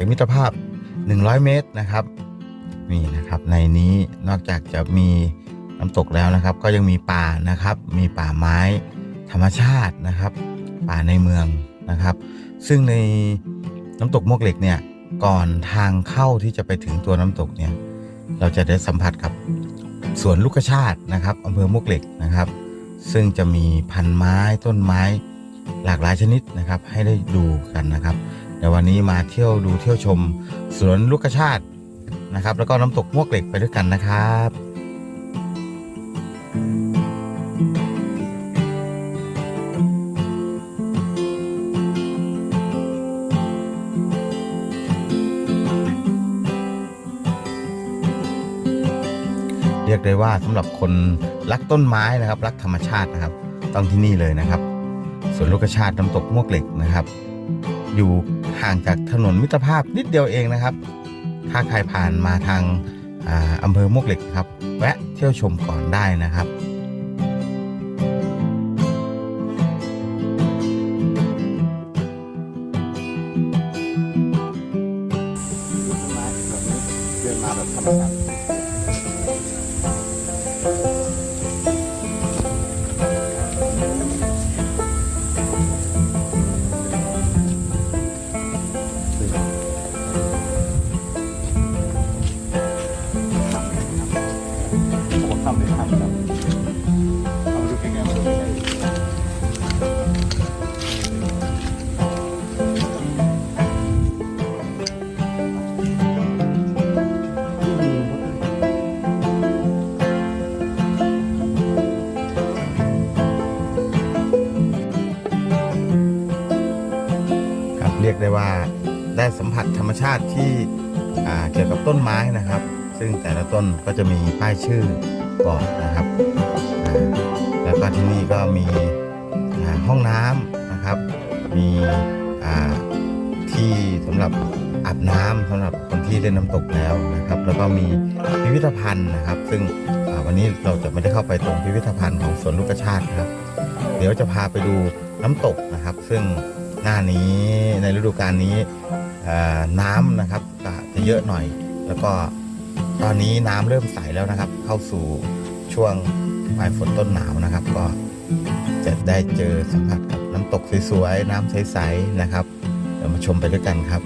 จากมิตรภาพ 100 เมตรนะครับนี่นะครับในนี้นอกจากจะมีน้ำตกแล้วนะครับ ก็ยังมีป่านะครับ มีป่าไม้ธรรมชาตินะครับ ป่าในเมืองนะครับ ซึ่งในน้ำตกมวกเหล็กเนี่ยก่อนทางเข้าที่จะไปถึงตัวน้ำตกเนี่ยเราจะได้สัมผัสกับสวนลูกชาตินะครับอำเภอมวกเหล็กนะครับ ซึ่งจะมีพันไม้ต้นไม้หลากหลายชนิดนะครับ ให้ได้ดูกันนะครับ เดี๋ยววันนี้มาเที่ยวดูเที่ยวชมสวนลูกชาตินะครับ แล้วก็น้ำตกมวกเหล็กไปด้วยกันนะครับเรียกได้ว่าสำหรับคนรักต้นไม้นะครับ รักธรรมชาตินะครับ ต้องที่นี่เลยนะครับสวนลูกชาติน้ำตกมวกเหล็กนะครับ อยู่ห่างจากถนนมิตรภาพนิดเดียวเองนะครับ ถ้าใครผ่านมาทางอ่าอำเภอมวกเหล็กครับ แวะเที่ยวชมก่อนได้นะครับเดินมาแบบธรรมชาติ ได้ว่าได้สัมผัสธรรมชาติที่เกี่ยวกับต้นไม้นะครับ ซึ่งแต่ละต้นก็จะมีป้ายชื่อบอกนะครับ แล้วก็ที่นี่ก็มีห้องน้ำนะครับ มีที่สำหรับอาบน้ำสำหรับคนที่เล่นน้ำตกแล้วนะครับ แล้วก็มีพิพิธภัณฑ์นะครับ ซึ่งวันนี้เราจะไม่ได้เข้าไปตรงพิพิธภัณฑ์ของสวนลูกชาตินะครับ เดี๋ยวจะพาไปดูน้ำตกนะครับ ซึ่ง หน้านี้ในฤดูกาลนี้น้ำนะครับก็จะเยอะหน่อย แล้วก็ตอนนี้น้ำเริ่มใสแล้วนะครับ เข้าสู่ช่วงปลายฝนต้นหนาวนะครับ ก็จะได้เจอสัมผัสกับน้ำตกสวยๆน้ำใสๆนะครับเดี๋ยวมาชมไปด้วยกันครับ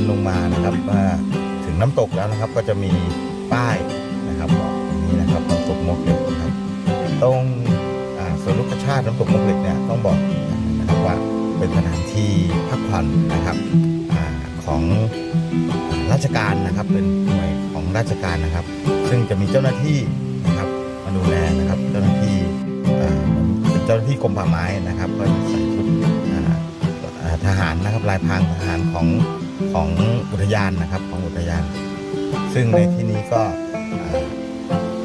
นลงมานะครับว่าถึงน้ำตกแล้วนะครับ ก็จะมีป้ายนะครับบอกอย่างนี้นะครับน้ำตกมกเหล็กนะครับตรงอ่าสวนลูกชาติน้ำตกมกเหล็กเนี่ยต้องบอกนะครับว่าเป็นสถานที่พักผ่อนนะครับอาของราชการนะครับเป็นหน่วยของราชการนะครับ ซึ่งจะมีเจ้าหน้าที่นะครับมาดูแลนะครับเจ้าหน้าที่อ่าเป็นเจ้าหน้าที่กรมป่าไม้นะครับก็จะใส่ชุดทหารนะครับลายพรางทหารของ ของอุทยานนะครับของอุทยาน ซึ่งในที่นี้ก็อ่า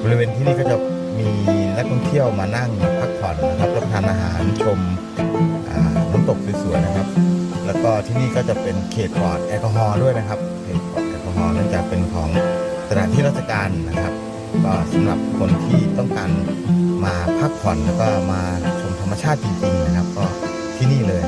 บริเวณที่นี่ก็จะมีนักท่องเที่ยวมานั่งพักผ่อนนะครับรับประทานอาหารชมอ่าน้ำตกสวยๆนะครับ แล้วก็ที่นี่ก็จะเป็นเขตปลอดแอลกอฮอล์ด้วยนะครับเขตปลอดแอลกอฮอล์เนื่องจากเป็นของสถานที่ราชการนะครับ ก็สำหรับคนที่ต้องการมาพักผ่อนแล้วก็มาชมธรรมชาติจริงๆนะครับ ก็ที่นี่เลย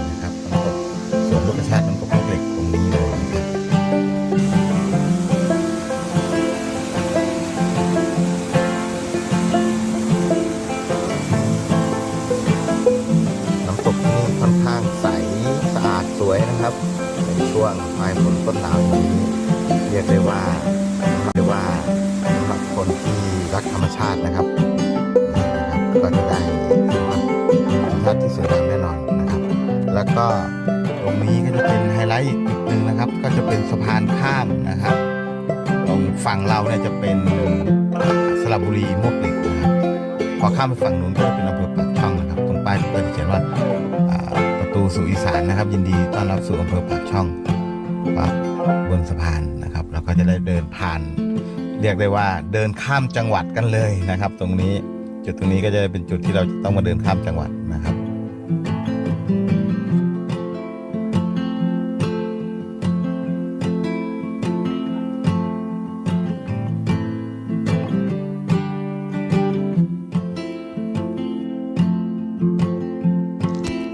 ได้ว่าเรียกว่าสำหรับคนที่รักธรรมชาตินะครับนะครับ ก็จะได้ธรรมชาติที่สวยงามแน่นอนนะครับ แล้วก็ตรงนี้ก็จะเป็นไฮไลท์อีกจุดหนึ่งนะครับ ก็จะเป็นสะพานข้ามนะครับ ตรงฝั่งเราเนี่ยจะเป็นสระบุรีมวกเหล็กนะครับพอข้ามไปฝั่งนู้นก็จะเป็นอำเภอปากช่องนะครับ ตรงป้ายก็จะเขียนว่าประตูสู่อีสานนะครับ ยินดีต้อนรับสู่อำเภอปากช่องบนสะพานนะครับ ก็จะได้เดินผ่าน เรียกได้ว่าเดินข้ามจังหวัดกันเลยนะครับ ตรงนี้จุดตรงนี้ก็จะเป็นจุดที่เราต้องมาเดินข้ามจังหวัดนะครับ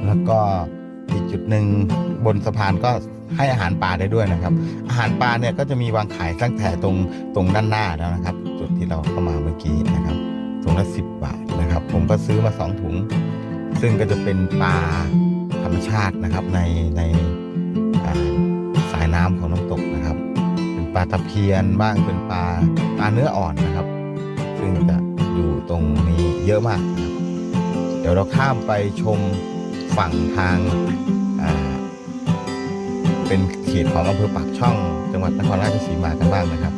แล้วก็อีกจุดหนึ่งบนสะพานก็ ให้อาหารปลาได้ด้วยนะครับ อาหารปลาเนี่ยก็จะมีวางขายตั้งแต่ตรงตรงด้านหน้าแล้วนะครับ จุดที่เราเข้ามาเมื่อกี้นะครับถุงละสิบบาทนะครับ ผมก็ซื้อมาสองถุง ซึ่งก็จะเป็นปลาธรรมชาตินะครับในในสายน้ำของน้ำตกนะครับ เป็นปลาตะเพียนบ้างเป็นปลาปลาเนื้ออ่อนนะครับ ซึ่งจะอยู่ตรงนี้เยอะมากนะครับเดี๋ยวเราข้ามไปชมฝั่งทางอ่า เป็นเขตของอำเภอปากช่อง จังหวัดนครราชสีมากันบ้างนะครับ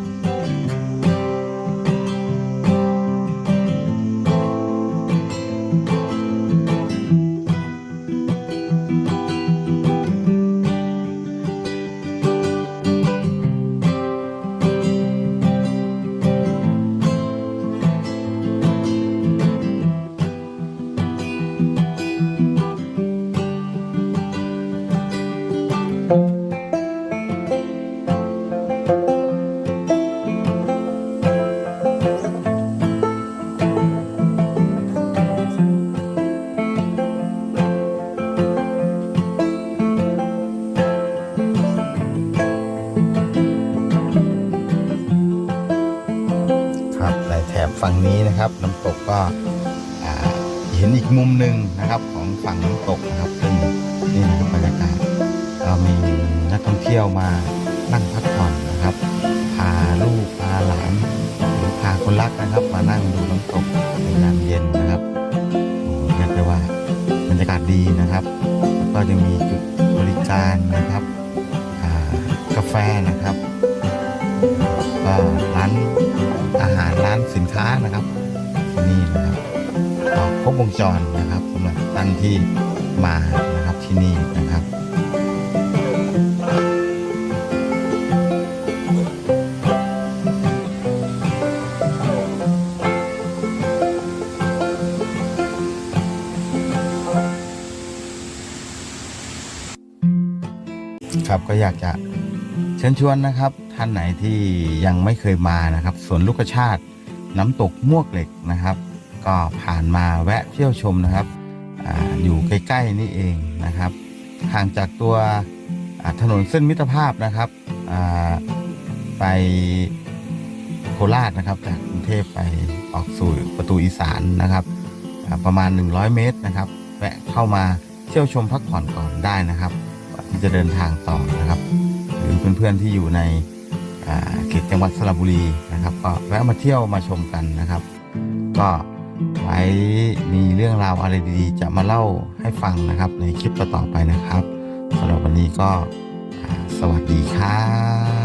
ครับในแถบฝั่งนี้นะครับน้ำตกก็เห็นอีกมุมหนึ่งนะครับของฝั่งน้ำตกนะครับซึ่งนี่นะครับบรรยากาศ มีนักท่องเที่ยวมานั่งพักผ่อนนะครับ พาลูกพาหลานหรือพาคนรักนะครับ มานั่งดูน้ำตกในยามเย็นนะครับโอ้เรียกได้ว่าบรรยากาศดีนะครับ ก็ยังมีจุดบริการนะครับกาแฟนะครับก็ร้านอาหารร้านสินค้านะครับที่นี่นะครับครบวงจรนะครับสำหรับท่านที่มานะครับที่นี่นะครับ ครับ ก็อยากจะเชิญชวนนะครับ ท่านไหนที่ยังไม่เคยมานะครับสวนลูกกระชาติน้ำตกมวกเหล็กนะครับ ก็ผ่านมาแวะเที่ยวชมนะครับออยู่ใกล้ๆนี่เองนะครับห่างจากตัวถนนเส้นมิตรภาพนะครับไปโคราชนะครับ จากกรุงเทพไปออกสู่ประตูอีสานนะครับ ประมาณ 100 เมตรนะครับแวะเข้ามาเที่ยวชมพักผ่อนก่อนได้นะครับ จะเดินทางต่อนะครับ หรือเพื่อนๆที่อยู่ในเขตจังหวัดสระบุรีนะครับ ก็แวะมาเที่ยวมาชมกันนะครับ ก็ไว้มีเรื่องราวอะไรดีๆ จะมาเล่าให้ฟังนะครับ ในคลิปต่อๆไปนะครับสำหรับวันนี้ก็สวัสดีครับ